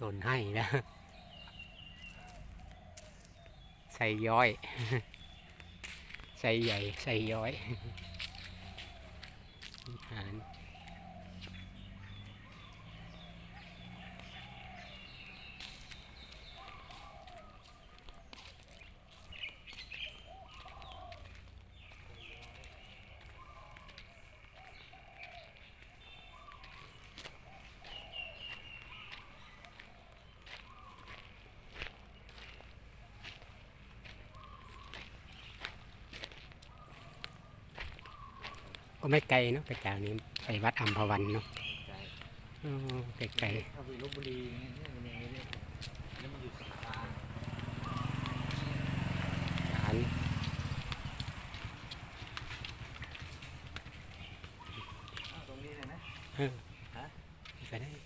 ตนให้นะ ใส่ย้อย ใส่ใหญ่ ใส่ย้อยอาหาร ก็ ไม่ไกลเนาะไปจากนี้ไปวัดอัมพวันเนาะอ๋อไกลถ้าไปลบบุรีอย่างเงี้ยเนี่ยมันอย่างเงี้ยแล้วมันอยู่สงขลาๆฐานอ้าวตรงนี้เลยนะเออฮะไปได้นี่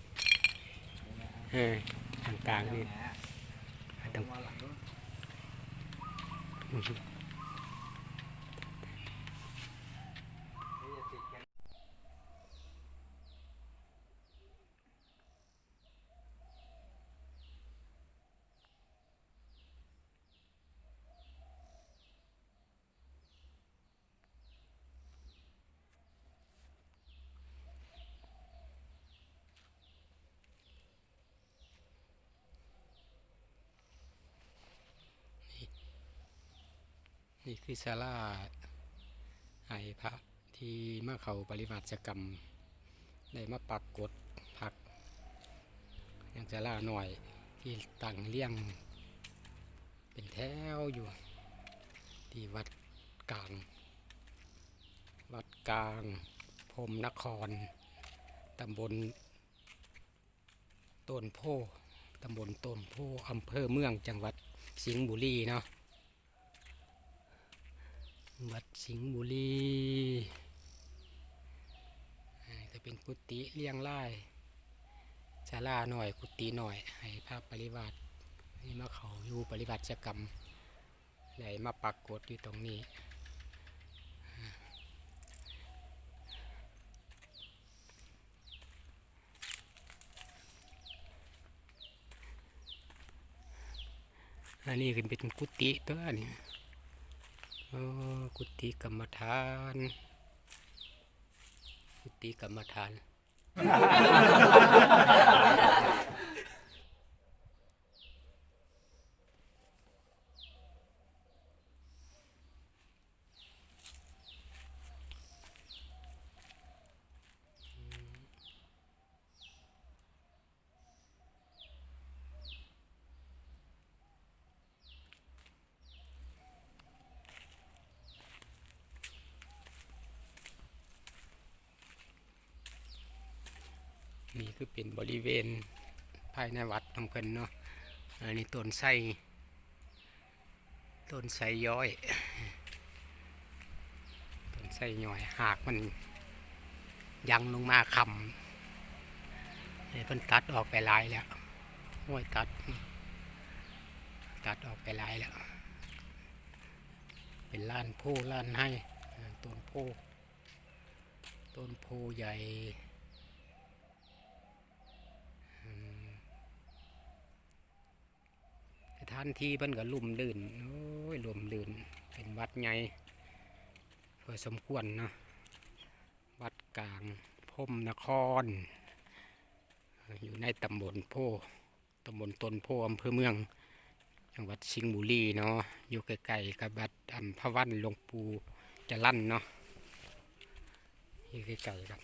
นะเออทางกลางนี่แหมตรตรง งมาหลังนู้น นี่จะติดกัน นี่คือศาลาไอพระที่มาเขาปริวาสกรรมได้มาปักกดผักอย่างศาลาหน่อยที่ตั้งเลี้ยง เป็นแถวอยู่ ที่วัดกลาง วัดกลาง พรมนคร ตำบลต้นโพตำบลต้นโพอำเภอเมืองจังหวัดสิงห์บุรีเนาะ วัดสิงห์บุรีจะเป็นกุฏิเลี้ยงไล่ศาลาหน่อยกุฏิหน่อย ให้พระปริวาสนี่มาเขาอยู่ปริวัติกรรมได้มาปักกฏอยู่ตรงนี้อันนี้คือเป็นกุฏิตัวนี้ กุฏิกรรมฐาน กุฏิกรรมฐาน คือเป็นบริเวณภายในวัดของเพิ่นเนาะอันนี้ต้นไทรต้นไทรย้อยต้นไทรย้อยหากมันยังลงมาคำนี่เพิ่นตัดออกไปหลายแล้วห้วยตัด ตัดออกไปหลายแล้ว เป็นล้านโพล้านให้ต้นโพต้นโพใหญ่ สถานที่เพิ่นก็ลุ่มลื่นโอ้ยลุ่มลื่นเป็นวัดใหญ่พอสมควรเนาะวัดกลางพมนคร อยู่ในตำบลโพตำบลตนโพอำเภอเมือง จังหวัดสิงห์บุรีเนาะอยู่ใกล้ๆกับวัดอัมพวันหลวงปู่จะลั่นเนาะอยู่ใกล้ๆกัน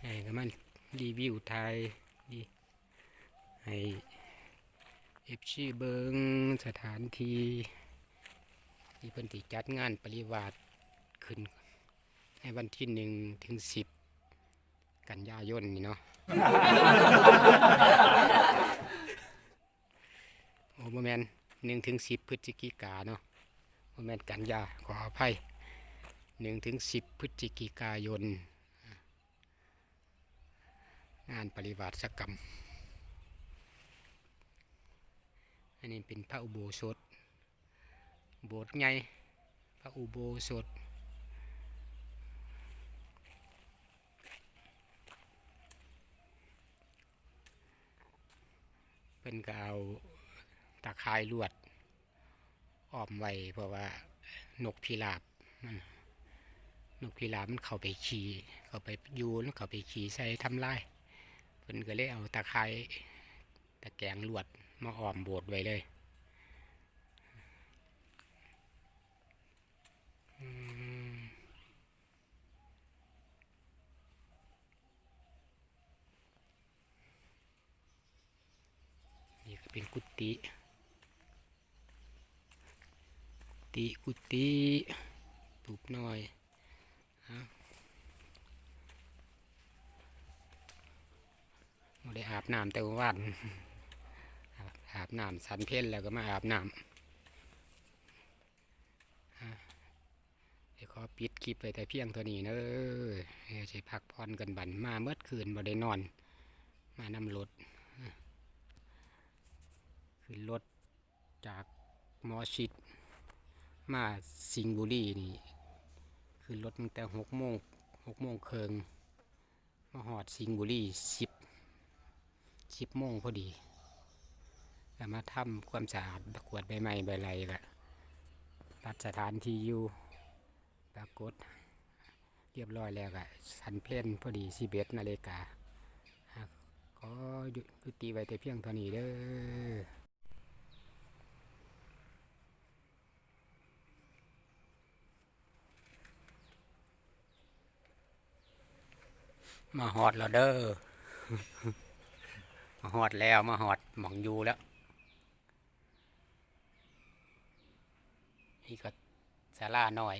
ให้ก็มันรีวิวไทยดีให้ เอฟชีเบิงสถานที่ที่เพิ่นติจัดงานปริวาสขึ้นในวันที่หนึ่งถึงสิบกันยายนนี่เนาะโอ้โมแมนหนึ่งถึงสิบพฤศจิกาเนาะโมแมนกันยาขออภัยหนึ่งถึงสิบพฤศจิกายน งานปริวาสกรรม อันนี้เป็นพระอุโบสถ โบสถ์ใหญ่พระอุโบสถพิ่นก็เอาตะข่ายลวดอ้อมไว้เพราะว่านกพิราบมันนกพิราบมันเข้าไปขี่เข้าไปยูแล้วเข้าไปขี่ใส่ทำลายเพิ่นก็เลยเอาตะข่ายตะแกงลวด มาอ้อมโบสถ์ไว้เลยนี่ก็เป็นกุฏิกุฏิกุฏิปลูกน้อยเอาบ่ได้อาบน้ำแต่วัน อาบน้ำสันเพ่นแล้วก็มาอาบน้ำเดี๋ยวขอปิดคลิปไปแต่เพียงเท่านี้เนอะเดี๋ยวจะพักผ่อนกันบันมาเมื่อคืนบ่ได้นอน มานำรถขึ้นรถจากมอชิด มาสิงบุรีนี่ขึ้นรถตั้งแต่หกโมงหกโมงเคิงมาหอดสิงบุรีสิบสิบโมงพอดี มาทำความสะอาดประกวดใบไม้ใบไรก็รัดสถานที่อยู่ปรากฏเรียบร้อยแล้วก็สันเพลนพอดีสิเบเนาฬิกาอะขอยุติไว้แต่เพียงเท่านี้เด้อมาหอดแล้วเด้อ มาหอดแล้ว มาหอดหมองยูแล้ว นี่ก็ศาลาน้อย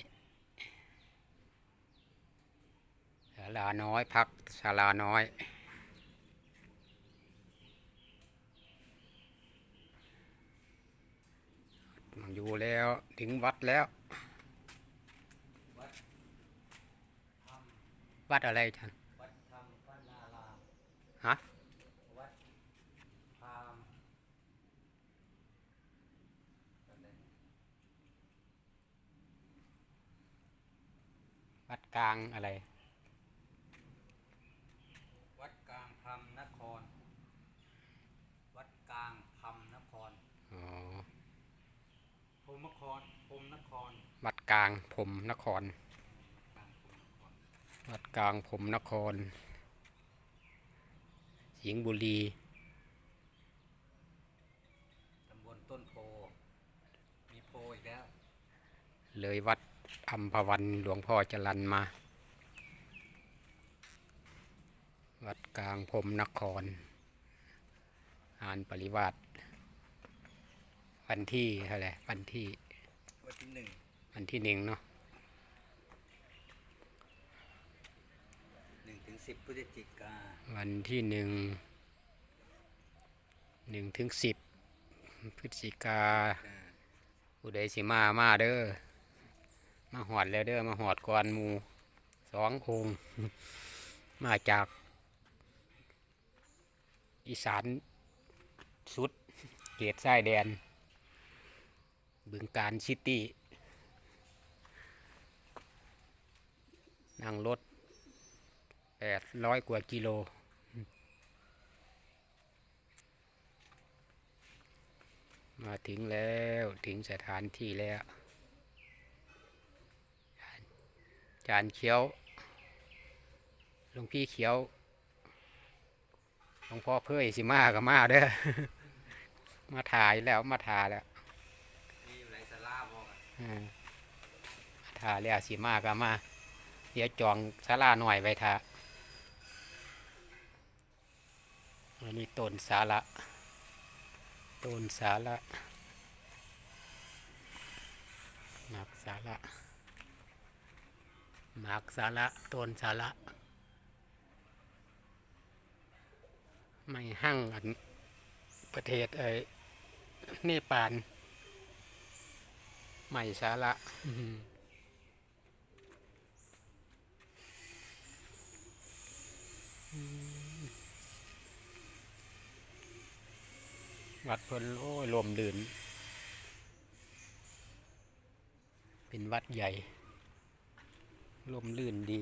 ศาลาน้อยพักศาลาน้อยหมองอยู่แล้วถึงวัดแล้ว วัดอะไรท่านวัดธรรมพนารามฮะ วัดพามอะไร วัด กลางอะไร วัดกลางพรมนคร วัดกลางพรมนครอ๋อพรมนครพรมนคร วัดกลางผมนครกลางพรมนคร วัดกลางผมนคร สิงห์บุรีตำบลต้นโพ มีโพอีกแล้ว เลยวัด อัมพวันหลวงพ่อจรันมา วัดกลางพรมนครอ่านปริวาสวันที่เท่าไหร่วันที่วันที่หนึ่งวันที่หนึ่งเนาะหนึ่งถึงสิบพฤศจิกาวันที่หนึ่งหนึ่งถึงสิบพฤศจิกาอ่าอุดยสิมามาเด้อ มาหอดแล้วเด้อมาหอดก่อนมูสององค์มาจาก อีสานสุดเขตชายแดน บึงการซิตี้นั่งรถแปดร้อยกว่ากิโลมาถึงแล้วถึงสถานที่แล้ว จานเขียวหลวงพี่เขียวหลวงพ่อเพื่อยสิมากับมาเด้อมาถ่ายแล้วมาถ่ายแล้วมีอยู่หลายสาราบอกอะอืมมาถ่ายแล้วสิมากับมา เดี๋ยวจองศาลาหน่อยไว้ท่าอันนี้ต้นสาระต้นสาระหมักสาระ หมักสาระต้นสาระไม่หั่งอันประเทศไอ้เนปาลไม่สาระวัดเพิ่นโอ้ยลมลื่น เป็นวัดใหญ่ ลมลื่นดี